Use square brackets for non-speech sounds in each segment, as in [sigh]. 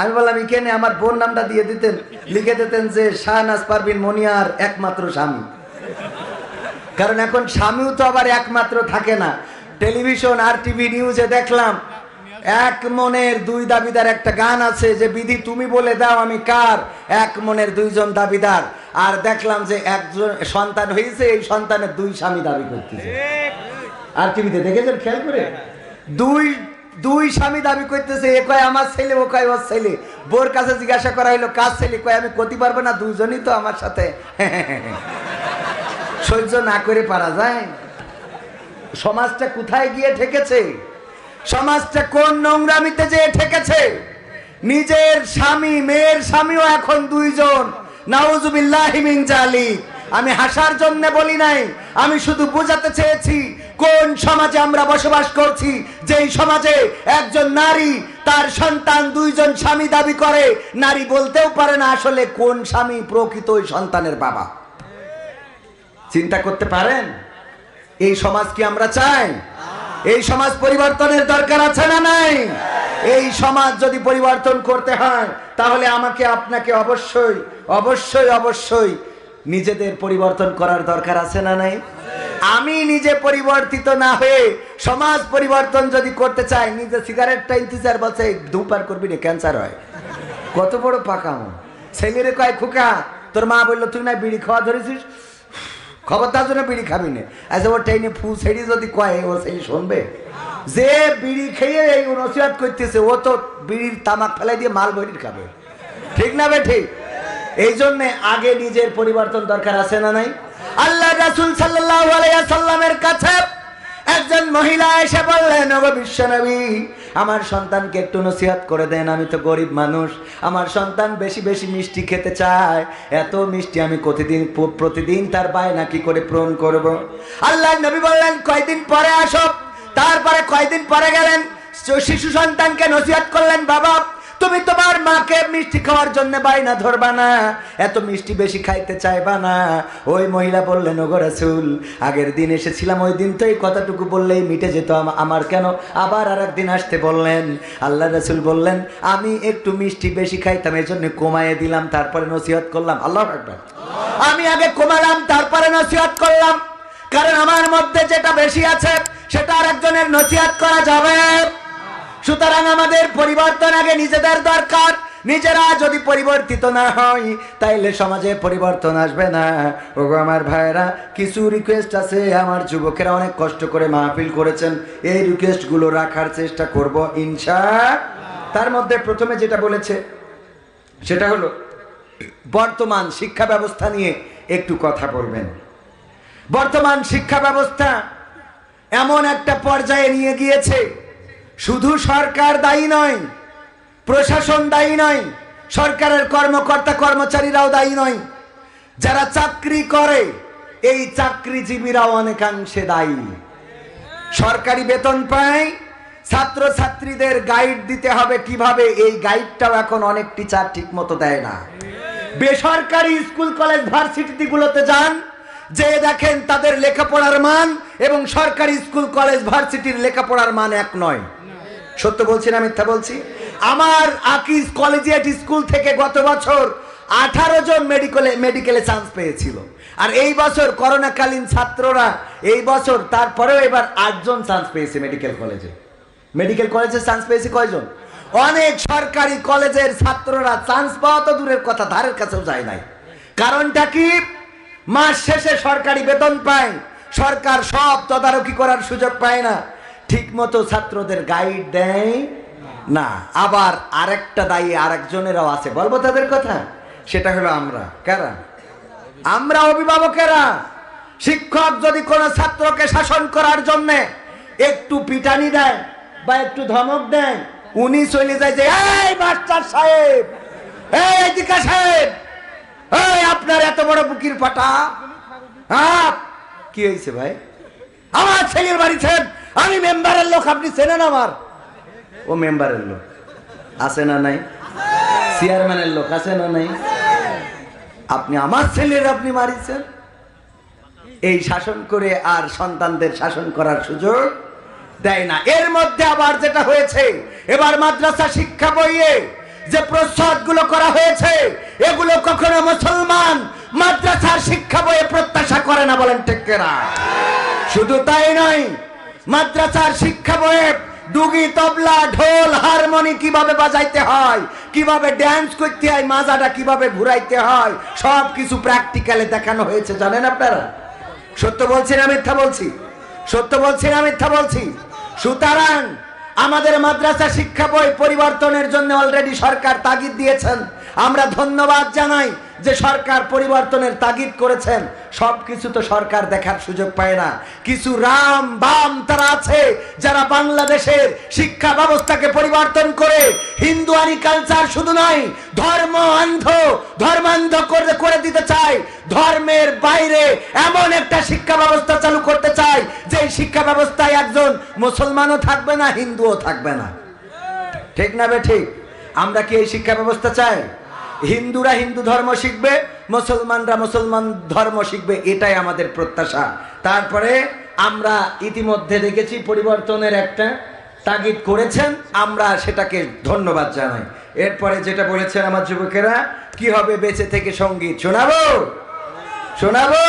আমি বললাম এখানে আমার বোন নামটা দিয়ে দিতেন লিখে দিতেন যে শাহনাজ পারবিন মনিয়ার একমাত্র স্বামী। কারণ এখন স্বামীও তো আবার একমাত্র থাকে না। টেলিভিশন আর টিভি নিউজে দেখলাম এক মনের দুই দাবিদার একটা গান আছে যে বিধি তুমি বলে দাও আমি কার? এক মনের দুইজন দাবিদার। আর দেখলাম যে একজন সন্তান হয়েছে এই সন্তানের দুই স্বামী দাবি করতেছে। আর টিভিতে দেখেছেন? খেয়াল করে? দুই দুই স্বামী দাবি করতেছে, এ কয় আমার ছেলে, ও কয় ওর ছেলে। বোর কাছে জিজ্ঞাসা করা হইল, কার ছেলে? কয়, আমি করতে পারব না, দুজনই তো আমার সাথে। [laughs] সহ্য না করে পারা যায়। সমাজটা কোথায় গিয়ে ঠেকেছে? সমাজটা কোন নোংরামিতে যে ঠেকেছে? নিজের স্বামী, মেয়ের স্বামীও এখন দুইজন। নাউজুবিল্লাহিমিন জালি আমি হাসার জন্য বলি নাই। আমি শুধু বোঝাতে চেয়েছি, কোন সমাজে আমরা বসবাস করছি? যেই সমাজে একজন নারী, তার সন্তান, দুইজন স্বামী দাবি করে, নারী বলতেও পারে না আসলে কোন স্বামী প্রকৃত ওই সন্তানের বাবা। চিন্তা করতে পারেন? এই সমাজ কি আমরা চাই? এই সমাজ পরিবর্তনের দরকার আছে না নাই? এই সমাজ যদি পরিবর্তন করতে হয়, তাহলে আমাকে আপনাকে অবশ্যই অবশ্যই অবশ্যই নিজেদের পরিবর্তন করার দরকার আছে না নাই? আমি নিজে পরিবর্তিত না হয়ে সমাজ পরিবর্তন যদি করতে চাই, নিজে সিগারেটটা টাইনতেছে আর বলছে ধূপার করবি না ক্যান্সার হয়। কত বড় পাকামো। ছেলেরে কয়, খুকা, তোর মা বলল, তুই না বিড়ি খাওয়া ধরেছিস? খবরদার জন্য বিড়ি খাবি না। আচ্ছা ওর টাইনে ফু ছেড়ি যদি কয়, ও সেই শুনবে। যে বিড়ি খেয়ে এই নসিহাত করতেছে, ও তো বিড়ির তামাক ফেলাই দিয়ে মাল বড়ির খাবে। ঠিক না বে ঠিক? এই জন্য আগে নিজের পরিবর্তন দরকার আছে না নাই? আল্লাহ রাসূল সাল্লামের কাছে একজন মহিলা এসে বললেন বিশ্বনবী, আমার সন্তানকে একটু নসিহত করে দেন, আমি তো গরিব মানুষ। আমার সন্তান বেশি বেশি মিষ্টি খেতে চায়। এত মিষ্টি আমি প্রতিদিন প্রতিদিন তার বায়না কি করে পূরণ করব? আল্লাহ নবী বললেন, কয়দিন পরে আসো। তারপরে কয়দিন পরে গেলেন, শিশু সন্তানকে নসিহত করলেন, বাবা তুমি তোমার মাকে মিষ্টি খাওয়ার জন্য বায়না ধরবা না। এত মিষ্টি বেশি খাইতে চাইবা না। ওই মহিলা বললেন ওগো রাসূল, আগের দিন এসেছিলাম, ওই দিন তো এই কথাটুকু বললেই মিটে যেত আমার কেন? আবার আর একদিন আসতে বললেন। আল্লাহ রাসূল বললেন, আমি একটু মিষ্টি বেশি খাইতাম এই জন্য কমায়ে দিলাম, তারপরে নসিহত করলাম। আল্লাহ আকবার। আমি আগে কমালাম, তারপরে নসিহত করলাম। কারণ আমার মধ্যে যেটা বেশি আছে, সেটা আর একজনের নসিহত করা যাবে। সুতরাং আমাদের পরিবর্তন আগে নিজেদের দরকার। নিজেরা যদি পরিবর্তিত না হয়, তাইলে সমাজে পরিবর্তন আসবে না। ওগো আমার ভাইয়েরা, কিছু রিকোয়েস্ট আছে। আমার যুবকেরা অনেক কষ্ট করে মাহফিল করেছেন। এই রিকোয়েস্টগুলো রাখার চেষ্টা করব, ইনশা। তার মধ্যে প্রথমে যেটা বলেছে, সেটা হলো, বর্তমান শিক্ষা ব্যবস্থা নিয়ে একটু কথা বলবেন। বর্তমান শিক্ষা ব্যবস্থা এমন একটা পর্যায়ে নিয়ে গিয়েছে শুধু সরকার দায়ী নয়, প্রশাসন দায়ী নয়, সরকারের কর্মকর্তা কর্মচারীরাও দায়ী নয়, যারা চাকরি করে, এই চাকরিজীবীরাও অনেকাংশে দায়ী। সরকারি বেতন পায় ছাত্র ছাত্রীদের গাইড দিতে হবে কীভাবে, এই গাইডটাও এখন অনেক টিচার ঠিক মতো দেয় না। বেসরকারি স্কুল, কলেজ ভার্সিটি গুলোতে যান যে দেখেন তাদের লেখাপড়ার মান এবং সরকারি স্কুল, কলেজ, ভার্সিটির লেখাপড়ার মান এক নয়। সত্য বলছি না মিথ্যা বলছি? আমার আকিজ কলেজিয়েট স্কুল থেকে গত বছর আঠারো জন মেডিকেলে মেডিকেলে চান্স পেয়েছিল। আর এই বছর করোনাকালীন ছাত্ররা, এই বছর তারপরেও এবার আটজন চান্স পেয়েছে মেডিকেল কলেজে মেডিকেল কলেজে চান্স পেয়েছে কয়জন? অনেক সরকারি কলেজের ছাত্ররা চান্স পাওয়া তো দূরের কথা, ধারের কাছেও যায় নাই। কারণটা কি? মাস শেষে সরকারি বেতন পায়, সরকার সব তদারকি করার সুযোগ পায় না। ঠিক মতো ছাত্রদের গাইড দেয় না। আবার আরেকটা দায়ী আরেকজনেরাও আছে। বলব তাদের কথা? সেটা হলো আমরা। কারা? আমরা অভিভাবকেরা। শিক্ষক যদি কোনো ছাত্রকে শাসন করার জন্য একটু পিটানি দেয় বা একটু ধমক দেয়, উনি চলে যায় যে, এই মাস্টার সাহেব! এই সাহেব! এই আপনার এত বড় বুকির ফাটা হ্যাঁ কি হয়েছে ভাই? আমার ছেলের বাড়ি ছেন আমি মেম্বারের লোক, আপনি চেনেন আমার? ও মেম্বারের লোক। আছে না নাই? চেয়ারম্যানের লোক আছে না নাই? আপনি আমার ছেলের আপনি মারিছেন? এই শাসন করে আর সন্তানদের শাসন করার সুযোগ দেয় না। এর মধ্যে আবার যেটা হয়েছে, এবার মাদ্রাসা শিক্ষা বইয়ে যে প্রচ্ছদগুলো করা হয়েছে, এগুলো কখনো মুসলমান মাদ্রাসার শিক্ষা বইয়ে প্রত্যাশা করে না বলেন টেকেরা শুধু তাই নয় মাদ্রাসার শিক্ষা বইয়ে ডুগি, তবলা, ঢোল, হারমোনি কীভাবে বাজাইতে হয়, কীভাবে ড্যান্স করতে হয়, মাজাটা কীভাবে ঘুরাইতে হয় সব কিছু প্র্যাকটিক্যালে দেখানো হয়েছে, জানেন আপনারা? সত্য বলছি না মিথ্যা বলছি? সত্য বলছি না মিথ্যা বলছি? সুতরাং আমাদের মাদ্রাসা শিক্ষা বই পরিবর্তনের জন্য অলরেডি সরকার তাগিদ দিয়েছেন। আমরা ধন্যবাদ জানাই। যে সরকার পরিবর্তনের তাগিদ করেছেন, সবকিছু তো সরকার দেখার সুযোগ পায় না। কিছু রাম বাম তারা আছে, যারা বাংলাদেশের শিক্ষা ব্যবস্থাকে পরিবর্তন করে হিন্দুয়ানি কালচার শুধু নয়, ধর্ম অন্ধ, ধর্মান্ধ করে করে দিতে চায়। ধর্মের বাইরে এমন একটা শিক্ষা ব্যবস্থা চালু করতে চায় যে শিক্ষা ব্যবস্থায় একজন মুসলমানও থাকবে না, হিন্দুও থাকবে না। ঠিক না বে ঠিক? আমরা কি এই শিক্ষা ব্যবস্থা চাই? হিন্দুরা হিন্দু ধর্ম শিখবে, মুসলমানরা মুসলমান ধর্ম শিখবে, এটাই আমাদের প্রত্যাশা। তারপরে আমরা ইতিমধ্যে দেখেছি পরিবর্তনের একটা তাগিদ করেছেন, আমরা সেটাকে ধন্যবাদ জানাই। এরপরে যেটা বলেছেন আমার যুবকেরা, কি হবে বেঁচে থেকে সংগীত শোনাবো? শোনাবো?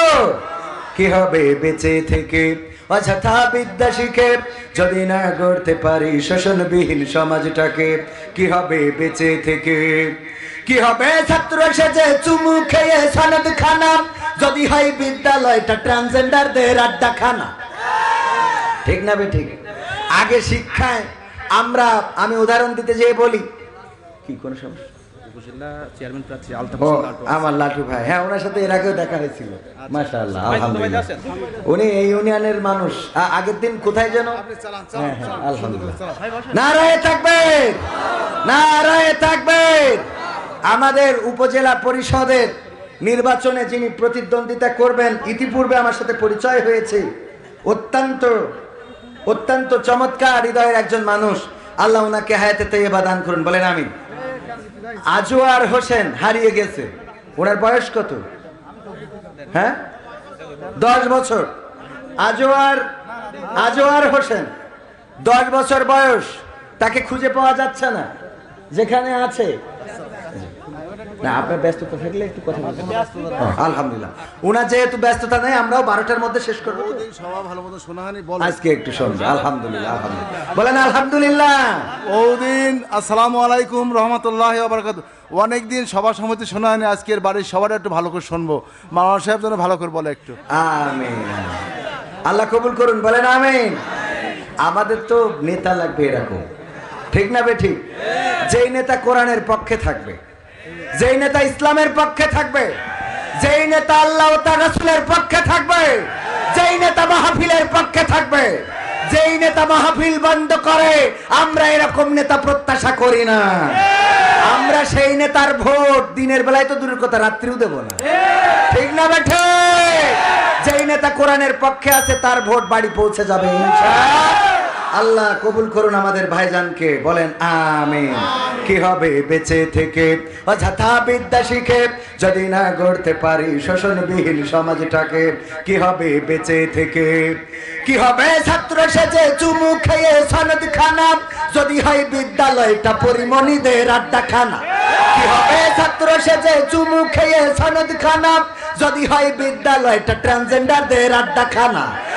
কি হবে বেঁচে থেকে? অযথা বিদ্যা শিখে, যদি না গড়তে পারি শোষণবিহীন সমাজটাকে, কি হবে বেঁচে থেকে? কি হবে? ছাত্র সেজে চুমু খেয়ে সনদ খানা যদি হয় বিদ্যালয়টা ট্রান্সজেন্ডারদের আড্ডা খানা ঠিক না ঠিক? আগে শিক্ষায় আমরা আমি উদাহরণ দিতে যেয়ে বলি। কি কোন সমস্যা? উপজেলা চেয়ারম্যান প্রার্থী আলতাফ ও হোসেন লালটু। আমার লাটু ভাই। হ্যাঁ ওনার সাথে এর আগেও দেখা হয়েছিল। মাশাআল্লাহ ভাই, ভাই আলহামদুলিল্লাহ। উনি এই ইউনিয়নের মানুষ। আগের দিন কোথায় যেন? আলহামদুলিল্লাহ। নারায়ে থাকবে নারায়ে থাকবে আমাদের উপজেলা পরিষদের নির্বাচনে যিনি প্রতিদ্বন্দ্বিতা করবেন, ইতিপূর্বে আমার সাথে পরিচয় হয়েছে। অত্যন্ত অত্যন্ত চমৎকার হৃদয়ের একজন মানুষ। আল্লাহ ওনাকে হায়াতে তৈবা দান করুন, বলেন আমি আজওয়ার হোসেন হারিয়ে গেছে। ওনার বয়স কত? হ্যাঁ? দশ বছর। আজোয়ার আজোয়ার হোসেন, দশ বছর বয়স। তাকে খুঁজে পাওয়া যাচ্ছে না। যেখানে আছে। না আপনার ব্যস্ততা থাকলে একটু কথা বলবেন। আলহামদুলিল্লাহ। ওনার যেহেতু ব্যস্ততা নেই আমরাও বারোটার মধ্যে শেষ করব। ভালো মতো শোনাহানি বল আজকে একটু শুনব আলহামদুলিল্লাহ আলহামদুলিল্লাহ। বলেন আলহামদুলিল্লাহ। ওদিন আসসালামু আলাইকুম রহমতুল্লাহ বারকাত অনেকদিন সভা সমিতি শোনাহানি আজকের বাড়ির সবার একটু ভালো করে শুনব। মামা সাহেব যেন ভালো করে বলে একটু। আমিন। আল্লাহ কবুল করুন বলেন আমিন। আমাদের তো নেতা লাগবে এরকম। ঠিক না বে ঠিক? যেই নেতা কোরআনের পক্ষে থাকবে যেই নেতা ইসলামের পক্ষে থাকবে, যেই নেতা আল্লাহ রাসূলের পক্ষে থাকবে, যেই নেতা মাহফিলের পক্ষে থাকবে, যেই নেতা মাহফিল বন্ধ করে, আমরা এরকম নেতা প্রত্যাশা করি না। আমরা সেই নেতার ভোট দিনের বেলায় তো দূরের কথা, রাত্রিও দেব না। ঠিক না বেঠে? যেই নেতা কোরআনের পক্ষে আছে, তার ভোট বাড়ি পৌঁছে যাবে, ইনশাআল্লাহ। আল্লাহ কবুল করুন আমাদের ভাইজানকে বলেন আমিন। কি হবে বেঁচে থেকে? অযথা বিদ্যা শিখে যদি না গড়তে পারি শোষণবিহীন সমাজটাকে কি হবে বেঁচে থেকে? কি হবে ছাত্র সেজে চুমু খেয়ে সনদ খানা যদি হয় বিদ্যালয়টা পরিমণিদের আড্ডা খানা কি হবে ছাত্র সেজে চুমু খেয়ে সনদ খানা যদি হয় বিদ্যালয়টা ট্রান্সজেন্ডারদের আড্ডা খানা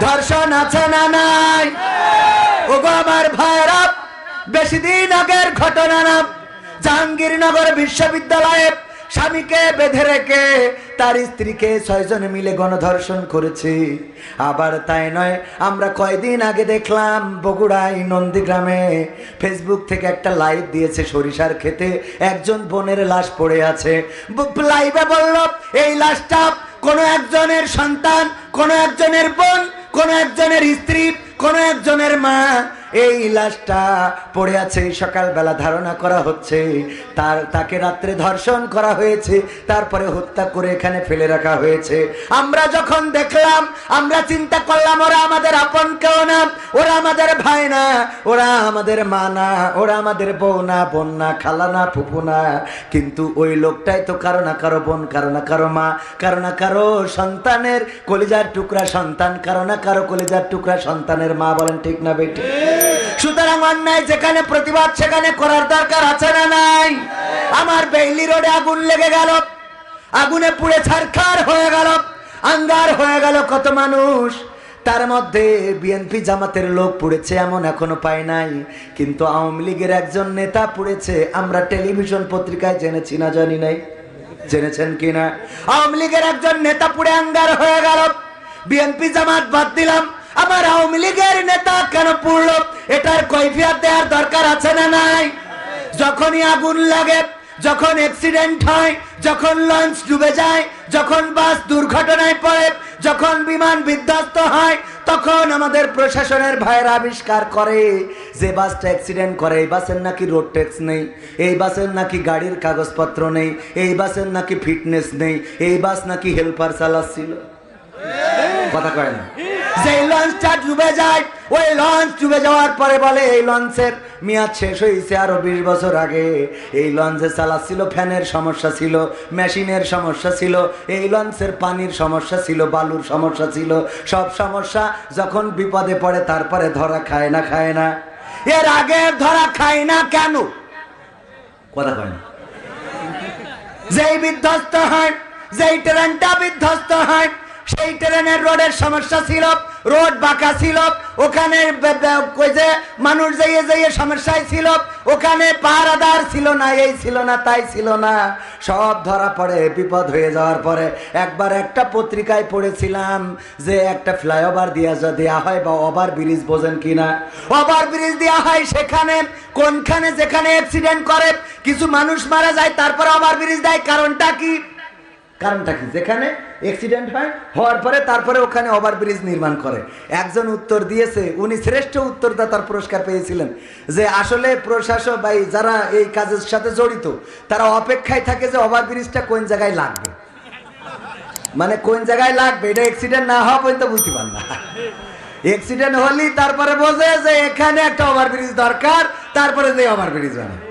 ধর্ষণ আছে না নাই? ওগো আমার ভাইরা বেশি দিন আগের ঘটনা না জাহাঙ্গীরনগর বিশ্ববিদ্যালয়ে স্বামীকে বেঁধে রেখে তার স্ত্রীকে ছয়জন মিলে গণধর্ষণ করেছে। আবার তাই নয়, আমরা কয়দিন আগে দেখলাম বগুড়ায় নন্দীগ্রামে ফেসবুক থেকে একটা লাইভ দিয়েছে সরিষার খেতে একজন বোনের লাশ পড়ে আছে। লাইভে বলল, এই লাশটা কোনো একজনের সন্তান, কোনো একজনের বোন কোন একজনের স্ত্রী কোন একজনের মা এই লাশটা পড়ে আছে সকালবেলা ধারণা করা হচ্ছে। তার, তাকে রাত্রে ধর্ষণ করা হয়েছে, তারপরে হত্যা করে এখানে ফেলে রাখা হয়েছে। আমরা যখন দেখলাম, আমরা চিন্তা করলাম, ওরা আমাদের আপন কেউ না, ওরা আমাদের ভাই না, ওরা আমাদের মা না, ওরা আমাদের বউ না, বোন না, খালা না ফুপু না। কিন্তু ওই লোকটাই তো কারও না কারও বোন, কারও না কারও মা, কারও না কারও সন্তানের কলিজার টুকরা সন্তান, কারও না কারও কলিজার টুকরা সন্তানের মা বলেন, ঠিক না বেটি? সুতরাং অন্যায় যেখানে প্রতিবাদ, সেখানে করার দরকার আছে না নাই? আমার বেইলি রোডে আগুন লেগে গেল, আগুনে পুড়ে ছারখার হয়ে গেল, আঙ্গার হয়ে গেল কত মানুষ। তার মধ্যে বিএনপি জামাতের লোক পুড়েছে এমন এখনও পায় নাই, কিন্তু আওয়ামী লীগের একজন নেতা পড়েছে। আমরা টেলিভিশন পত্রিকায় জেনেছি না, জানি নাই। জেনেছেন কিনা আওয়ামী লীগের একজন নেতা পুড়ে আঙ্গার হয়ে গেল, বিএনপি জামাত বাদ দিলাম আমার আওয়ামী লীগের নেতা কেন পুড়লো? এটার কৈফিয়ত দেওয়ার দরকার আছে না নাই? যখনই আগুন লাগে, যখন অ্যাক্সিডেন্ট হয়, যখন লঞ্চ ডুবে যায়, যখন বাস দুর্ঘটনায় পড়ে, যখন বিমান বিধ্বস্ত হয়, তখন আমাদের প্রশাসনের ভাইয়ের আবিষ্কার করে যে বাসটা অ্যাক্সিডেন্ট করে, এই বাসের নাকি রোড ট্যাক্স নেই, এই বাসের নাকি গাড়ির কাগজপত্র নেই, এই বাসের নাকি ফিটনেস নেই, এই বাস নাকি হেল্পার চালাচ্ছিল। কথা কয় না? যে লঞ্চটা ডুবে যায়, ওই লঞ্চ ডুবে যাওয়ার পরে বলে, এই লঞ্চের মেয়াদ শেষ হয়েছে আরও বিশ বছর আগে। এই লঞ্চে চালাচ্ছিল, ফ্যানের সমস্যা ছিল, মেশিনের সমস্যা ছিল, এই লঞ্চের পানির সমস্যা ছিল, বালুর সমস্যা ছিল। সব সমস্যা যখন বিপদে পড়ে, তারপরে ধরা খায় না খায় না। এর আগে ধরা খায় না কেন? কথা কয় না। যেই বিধ্বস্ত হয়, যেই ট্রেনটা বিধ্বস্ত হয় সেই ট্রেনের রোডের সমস্যা ছিল, রোড বাঁকা ছিল, ওখানে যে মানুষ যাইয়ে যাইয়ে সমস্যায় ছিল, ওখানে পাহারাদার ছিল না, এই ছিল না, তাই ছিল না। সব ধরা পড়ে, বিপদ হয়ে যাওয়ার পরে একবার একটা পত্রিকায় পড়েছিলাম যে একটা ফ্লাইওভার দিয়া দেওয়া হয় বা ওভার ব্রিজ বোঝেন কিনা ওভার ব্রিজ দেওয়া হয় সেখানে, কোনখানে যেখানে অ্যাক্সিডেন্ট করে, কিছু মানুষ মারা যায়, তারপরে ওভার ব্রিজ দেয়, কারণটা কি? কারণটা কি? যেখানে অ্যাক্সিডেন্ট হয়, হওয়ার পরে তারপরে ওখানে ওভার ব্রিজ নির্মাণ করে। একজন উত্তর দিয়েছে, উনি শ্রেষ্ঠ উত্তরদাতার পুরস্কার পেয়েছিলেন যে আসলে প্রশাসক বা যারা এই কাজের সাথে জড়িত, তারা অপেক্ষায় থাকে যে ওভার ব্রিজটা কোন জায়গায় লাগবে। মানে কোন জায়গায় লাগবে, এটা অ্যাক্সিডেন্ট না হওয়া পর্যন্ত বুঝতে পার না। অ্যাক্সিডেন্ট হলেই তারপরে বোঝে যে এখানে একটা ওভার ব্রিজ দরকার, তারপরে যে ওভার ব্রিজ বানায়।